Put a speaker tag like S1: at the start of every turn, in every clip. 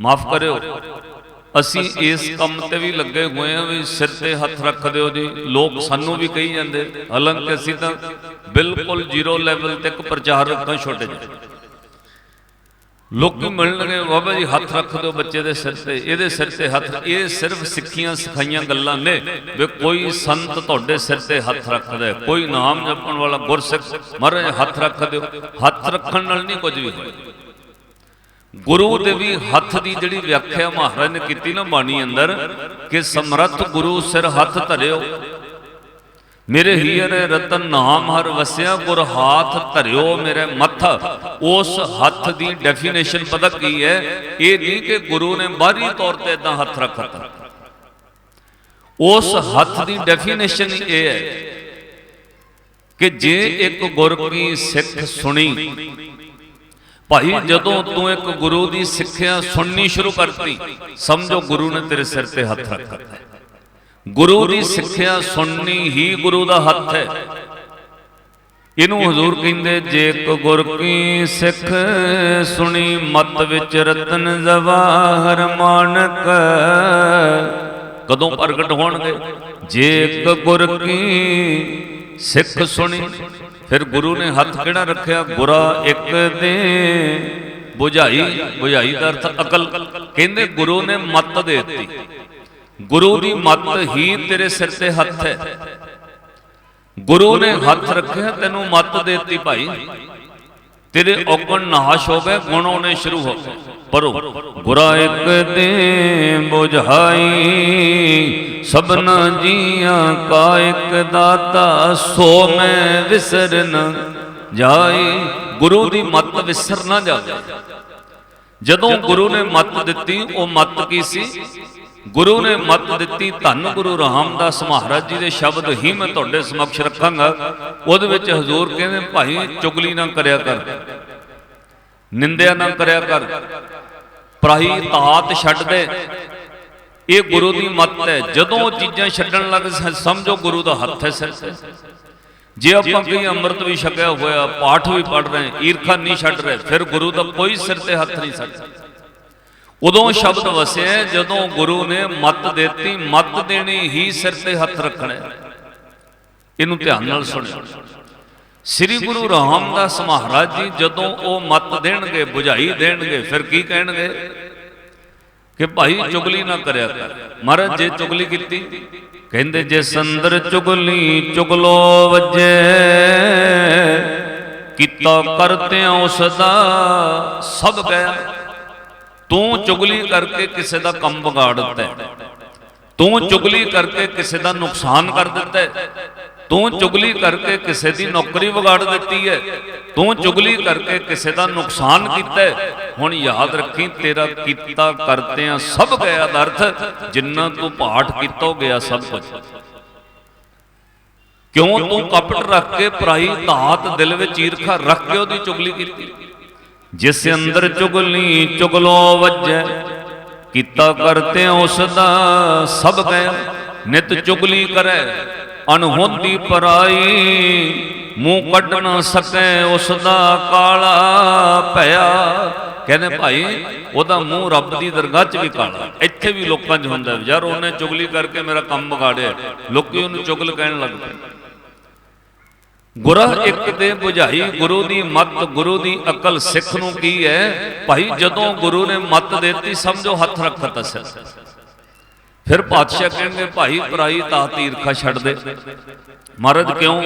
S1: ਮਾਫ ਕਰਿਓ। ਅਸੀਂ ਇਸ ਕੰਮ ਤੇ ਵੀ ਲੱਗੇ ਹੋਏ ਆ ਵੀ ਸਿਰ ਤੇ ਹੱਥ ਰੱਖ ਦਿਓ ਜੀ। ਲੋਕ ਸਾਨੂੰ ਵੀ ਕਹੀ ਜਾਂਦੇ ਹਾਲਾਂਕਿ ਅਸੀਂ ਤਾਂ ਬਿਲਕੁਲ ਜ਼ੀਰੋ ਲੈਵਲ ਤੇ ਇੱਕ ਪ੍ਰਚਾਰਕ ਤਾਂ ਛੋਟੇ ਜਿਹੇ। ਲੋਕੀ ਮਿਲਣਗੇ ਬਾਬਾ ਜੀ ਹੱਥ ਰੱਖ ਦਿਓ ਬੱਚੇ ਦੇ ਸਿਰ ਤੇ। ਇਹਦੇ ਸਿਰ ਤੇ ਹੱਥ ਇਹ ਸਿਰਫ ਸਿੱਖੀਆਂ ਸਿਖਾਈਆਂ ਗੱਲਾਂ ਨੇ। ਵੀ ਕੋਈ ਸੰਤ ਤੁਹਾਡੇ ਸਿਰ ਤੇ ਹੱਥ ਰੱਖਦਾ ਕੋਈ ਨਾਮ ਜਪਣ ਵਾਲਾ ਗੁਰਸਿੱਖ ਮਹਾਰਾਜ ਹੱਥ ਰੱਖ ਦਿਓ। ਹੱਥ ਰੱਖਣ ਨਾਲ ਨਹੀਂ ਕੁਝ ਵੀ ਹੋਇਆ। ਗੁਰੂ ਦੇ ਵੀ ਹੱਥ ਦੀ ਜਿਹੜੀ ਵਿਆਖਿਆ ਮਹਾਰਾਜ ਨੇ ਕੀਤੀ ਨਾ ਬਾਣੀ ਅੰਦਰ, ਕਿ ਸਮਰੱਥ ਗੁਰੂ ਸਿਰ ਹੱਥ ਧਰਿਓ। ਮੇਰੇ ਹੀਰ ਰਤਨ ਨਾਮ ਹਰ ਵਸਿਆ, ਗੁਰ ਹਾਥ ਧਰਿਓ ਮੇਰੇ ਮੱਥਾ। ਉਸ ਹੱਥ ਦੀ ਡੈਫੀਨੇਸ਼ਨ ਪਤਾ ਕੀ ਹੈ? ਇਹ ਨਹੀਂ ਕਿ ਗੁਰੂ ਨੇ ਬਾਹਰੀ ਤੌਰ ਤੇ ਇਦਾਂ ਹੱਥ ਰੱਖਤਾ। ਉਸ ਹੱਥ ਦੀ ਡੈਫੀਨੇਸ਼ਨ ਇਹ ਹੈ ਕਿ ਜੇ ਇੱਕ ਗੁਰ ਕੀ ਸਿੱਖ ਸੁਣੀ ਭਾਈ, ਜਦੋਂ ਤੂੰ ਇੱਕ ਗੁਰੂ ਦੀ ਸਿੱਖਿਆ ਸੁਣਨੀ ਸ਼ੁਰੂ ਕਰਤੀ, ਸਮਝੋ ਗੁਰੂ ਨੇ ਤੇਰੇ ਸਿਰ ਤੇ ਹੱਥ ਰੱਖਿਆ ਗੁਰੂ ਦੀ ਸਿੱਖਿਆ ਸੁਣਨੀ ਹੀ ਗੁਰੂ ਦਾ ਹੱਥ ਹੈ। ਇਹਨੂੰ ਹਜ਼ੂਰ ਕਹਿੰਦੇ, ਜੇ ਇੱਕ ਗੁਰ ਕੀ ਸਿੱਖ ਸੁਣੀ, ਮਤ ਵਿੱਚ ਰਤਨ ਜਵਾਹਰ ਮਾਨਕ, ਕਦੋਂ ਪ੍ਰਗਟ ਹੋਣਗੇ? ਜੇ ਇੱਕ ਗੁਰ ਕੀ ਸਿੱਖ ਸੁਣੀ ਫਿਰ ਗੁਰੂ ਨੇ ਹੱਥ ਕਿਹੜਾ ਰੱਖਿਆ? ਗੁਰਾ ਇੱਕ ਦੇ 부ਝਾਈ 부ਝਾਈ ਦਾ ਅਰਥ ਅਕਲ। ਕਹਿੰਦੇ ਗੁਰੂ ਨੇ ਮਤ ਦੇ ਦਿੱਤੀ। ਗੁਰੂ ਦੀ ਮਤ ਹੀ ਤੇਰੇ ਸਿਰ ਤੇ ਹੱਥ ਹੈ। ਗੁਰੂ ਨੇ ਹੱਥ ਰੱਖਿਆ, ਤੈਨੂੰ ਮਤ ਦੇਤੀ ਭਾਈ। ਤੇਰੇ ਔਗਣ ਨਾਸ਼ ਹੋ ਗਏ, ਗੁਣ ਆਉਣੇ ਸ਼ੁਰੂ ਹੋ ਗਏ। ਪਰੋ ਬੁਰਾ ਇੱਕ ਦੇ ਬੁਝਾਈ ਸਭਨਾ ਜੀਆਂ ਕਾ ਇੱਕ ਦਾਤਾ, ਸੋ ਮੈਂ ਵਿਸਰ ਨ ਜਾਈ ਗੁਰੂ ਦੀ ਮਤ ਵਿਸਰ ਨਾ ਜਾਵੇ। ਜਦੋਂ ਗੁਰੂ ਨੇ ਮਤ ਦਿੱਤੀ, ਉਹ ਮਤ ਕੀ ਸੀ? ਗੁਰੂ ਨੇ ਮਤ ਦਿੱਤੀ, ਧੰਨ ਗੁਰੂ ਰਾਮਦਾਸ ਮਹਾਰਾਜ ਜੀ ਦੇ ਸ਼ਬਦ ਹੀ ਮੈਂ ਤੁਹਾਡੇ ਸਮਕਸ਼ ਰੱਖਾਂਗਾ। ਉਹਦੇ ਵਿੱਚ ਹਜ਼ੂਰ ਕਹਿੰਦੇ, ਭਾਈ, ਚੁਗਲੀ ਨਾ ਕਰਿਆ ਕਰ। ਨਿੰਦਿਆ ਨਾ ਕਰਿਆ ਕਰ। ਪ੍ਰਾਹੀ ਤਾਤ ਛੱਡ ਦੇ। ਇਹ ਗੁਰੂ ਦੀ ਮੱਤ ਹੈ। ਜਦੋਂ ਚੀਜ਼ਾਂ ਛੱਡਣ ਲੱਗ ਸਮਝੋ ਗੁਰੂ ਦਾ ਹੱਥ ਹੈ ਸਿਰ ਤੇ। ਜੇ ਆਪਾਂ ਕਈ ਅੰਮ੍ਰਿਤ ਵੀ ਛਕਿਆ ਹੋਇਆ ਪਾਠ ਵੀ ਪੜ ਰਹੇ ਈਰਖਾ ਨਹੀਂ ਛੱਡ ਰਹੇ ਫਿਰ ਗੁਰੂ ਦਾ ਕੋਈ ਸਿਰ ਤੇ ਹੱਥ ਨਹੀਂ ਸਕਦਾ। ਉਦੋਂ ਸ਼ਬਦ ਵਸਿਆ ਜਦੋਂ ਗੁਰੂ ਨੇ ਮਤ ਦਿੱਤੀ ਮਤ ਦੇਣੀ ਹੀ ਸਿਰ ਤੇ ਹੱਥ ਰੱਖਣਾ। ਇਹਨੂੰ ਧਿਆਨ ਨਾਲ ਸੁਣਿਓ। ਸ੍ਰੀ ਗੁਰੂ ਰਾਮਦਾਸ ਮਹਾਰਾਜ ਜੀ ਜਦੋਂ ਉਹ ਮਤ ਦੇਣਗੇ 부ਝਾਈ ਦੇਣਗੇ ਫਿਰ ਕੀ ਕਹਿਣਗੇ? ਕਿ ਭਾਈ ਚੁਗਲੀ ਨਾ ਕਰਿਆ ਕਰ। ਮਹਾਰਾਜ ਜੇ ਚੁਗਲੀ ਕੀਤੀ, ਕਹਿੰਦੇ ਜੇ ਸੰਦਰ ਚੁਗਲੀ ਚੁਗਲੋ ਵੱਜੇ, ਕੀਤਾ ਕਰਤਿਆਂ ਉਸ ਦਾ ਸਭ ਗਿਆ ਤੂੰ ਚੁਗਲੀ ਕਰਕੇ ਕਿਸੇ ਦਾ ਕੰਮ ਵਿਗਾੜ ਦਿੱਤਾ ਤੂੰ ਚੁਗਲੀ ਕਰਕੇ ਕਿਸੇ ਦਾ ਨੁਕਸਾਨ ਕਰ ਦਿੱਤਾ ਤੂੰ ਚੁਗਲੀ ਕਰਕੇ ਕਿਸੇ ਦੀ ਨੌਕਰੀ ਵਿਗਾੜ ਦਿੱਤੀ ਹੈ। ਤੂੰ ਚੁਗਲੀ ਕਰਕੇ ਕਿਸੇ ਦਾ ਨੁਕਸਾਨ ਕੀਤਾ ਹੁਣ ਯਾਦ ਰੱਖੀ, ਤੇਰਾ ਕੀਤਾ ਕਰਤਿਆਂ ਸਭ ਗਿਆ ਦਾ ਅਰਥ, ਜਿੰਨਾ ਤੂੰ ਪਾਠ ਕੀਤਾ ਗਿਆ ਸਭ ਕੁਝ ਕਿਉਂ ਤੂੰ ਕਪਟ ਰੱਖ ਕੇ ਪਰਾਈ ਧਾਤ ਦਿਲ ਵਿੱਚ ਈਰਖਾ ਰੱਖ ਕੇ ਉਹਦੀ ਚੁਗਲੀ ਕੀਤੀ? ਜਿਸ ਅੰਦਰ ਚੁਗਲੀ ਚੁਗਲੋ ਵੱਜੈ। ਕੀਤਾ ਕਰਤੇ ਉਸ ਦਾ ਸਭ ਗਿਆ ਨਿਤ ਚੁਗਲੀ ਕਰੈ। ਅਨਹੋਂਦੀ ਪਰਾਈ ਮੂੰਹ ਕੱਢ ਨਾ ਸਕੈ, ਉਸ ਦਾ ਕਾਲਾ ਭਇਆ। ਕਹਿੰਦੇ ਭਾਈ, ਉਹਦਾ ਮੂੰਹ ਰੱਬ ਦੀ ਦਰਗਾਹ 'ਚ ਵੀ ਕਾਲਾ ਇੱਥੇ ਵੀ ਲੋਕਾਂ 'ਚ ਹੁੰਦਾ ਯਾਰ ਉਹਨੇ ਚੁਗਲੀ ਕਰਕੇ ਮੇਰਾ ਕੰਮ ਵਿਗਾੜਿਆ ਲੋਕੀ ਉਹਨੂੰ ਚੁਗਲ ਕਹਿਣ ਲੱਗ ਪਏ। ਗੁਰਾ ਇੱਕ ਦੇ 부ਝਾਈ ਗੁਰੂ ਦੀ ਮੱਤ, ਗੁਰੂ ਦੀ ਅਕਲ ਸਿੱਖ ਨੂੰ ਕੀ ਹੈ? ਭਾਈ, ਜਦੋਂ ਗੁਰੂ ਨੇ ਮੱਤ ਦਿੱਤੀ, ਸਮਝੋ ਹੱਥ ਰੱਖਤਾ ਸਿਰ। ਫਿਰ ਪਾਤਸ਼ਾਹ ਕਹਿੰਦੇ, ਭਾਈ, ਪਰਾਈ ਤਾਤ ਈਰਖਾ ਛੱਡ ਦੇ। ਮਹਾਰਾਜ, ਕਿਉਂ?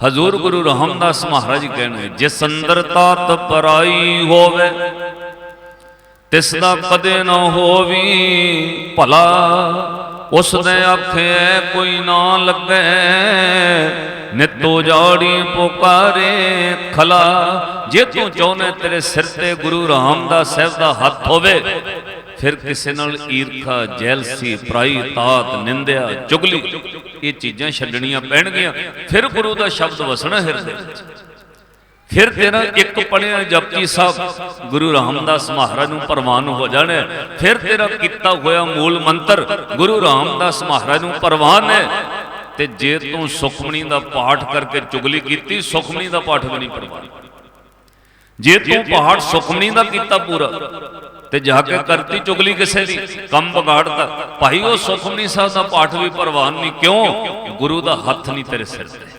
S1: ਹਜ਼ੂਰ ਗੁਰੂ ਰਾਮਦਾਸ ਮਹਾਰਾਜ ਕਹਿੰਦੇ, ਜਿਸ ਅੰਦਰ ਤਾਤ ਪਰਾਈ ਹੋਵੇ ਤਿਸ ਦਾ ਕਦੇ ਨਾ ਹੋਵੀ, ਭਲਾ ਉਸ ਦੇ ਆਖੇ ਕੋਈ ਨਾ ਲੱਗੇ, ਨਿਤੋ ਜਾੜੀ ਪੁਕਾਰੇ ਖਲਾ, ਜੇ ਤੂੰ ਚਾਹਨੇ ਤੇਰੇ ਸਿਰ ਤੇ ਗੁਰੂ ਰਾਮਦਾਸ ਸਾਹਿਬ ਦਾ ਹੱਥ ਹੋਵੇ ਫਿਰ ਕਿਸੇ ਨਾਲ ਈਰਖਾ, ਜੈਲਸੀ ਪ੍ਰਾਈ ਤਾਤ ਨਿੰਦਿਆ, ਚੁਗਲੀ, ਇਹ ਚੀਜ਼ਾਂ ਛੱਡਣੀਆਂ ਪੈਣਗੀਆਂ। ਫਿਰ ਗੁਰੂ ਦਾ ਸ਼ਬਦ ਵਸਣਾ ਹਿਰਦੇ ਵਿੱਚ। ਫਿਰ ਤੇਰਾ ਇੱਕ ਪੜਿਆ ਜਪਜੀ ਸਾਹਿਬ, ਗੁਰੂ ਰਾਮਦਾਸ ਮਹਾਰਾਜ ਨੂੰ ਪ੍ਰਵਾਨ ਹੋ ਜਾਣਾ ਫਿਰ ਤੇਰਾ ਕੀਤਾ ਹੋਇਆ ਮੂਲ ਮੰਤਰ, ਗੁਰੂ ਰਾਮਦਾਸ ਮਹਾਰਾਜ ਨੂੰ ਪ੍ਰਵਾਨ ਹੈ। ਤੇ ਜੇ ਤੂੰ ਸੁਖਮਣੀ ਦਾ ਪਾਠ ਕਰਕੇ ਚੁਗਲੀ ਕੀਤੀ, ਸੁਖਮਣੀ ਦਾ ਪਾਠ ਵੀ ਨਹੀਂ ਪ੍ਰਵਾਨ। ਜੇ ਤੂੰ ਪਾਠ ਸੁਖਮਣੀ ਦਾ ਕੀਤਾ ਪੂਰਾ ਤੇ ਜਾ ਕੇ ਕਰਤੀ ਚੁਗਲੀ ਕਿਸੇ ਦੀ, ਕੰਮ ਵਿਗਾੜਤਾ। ਭਾਈ, ਉਹ ਸੁਖਮਨੀ ਸਾਹਿਬ ਦਾ ਪਾਠ ਵੀ ਪ੍ਰਵਾਨ ਨਹੀਂ ਕਿਉਂ? ਗੁਰੂ ਦਾ ਹੱਥ ਨਹੀਂ ਤੇਰੇ ਸਿਰ ਤੇ।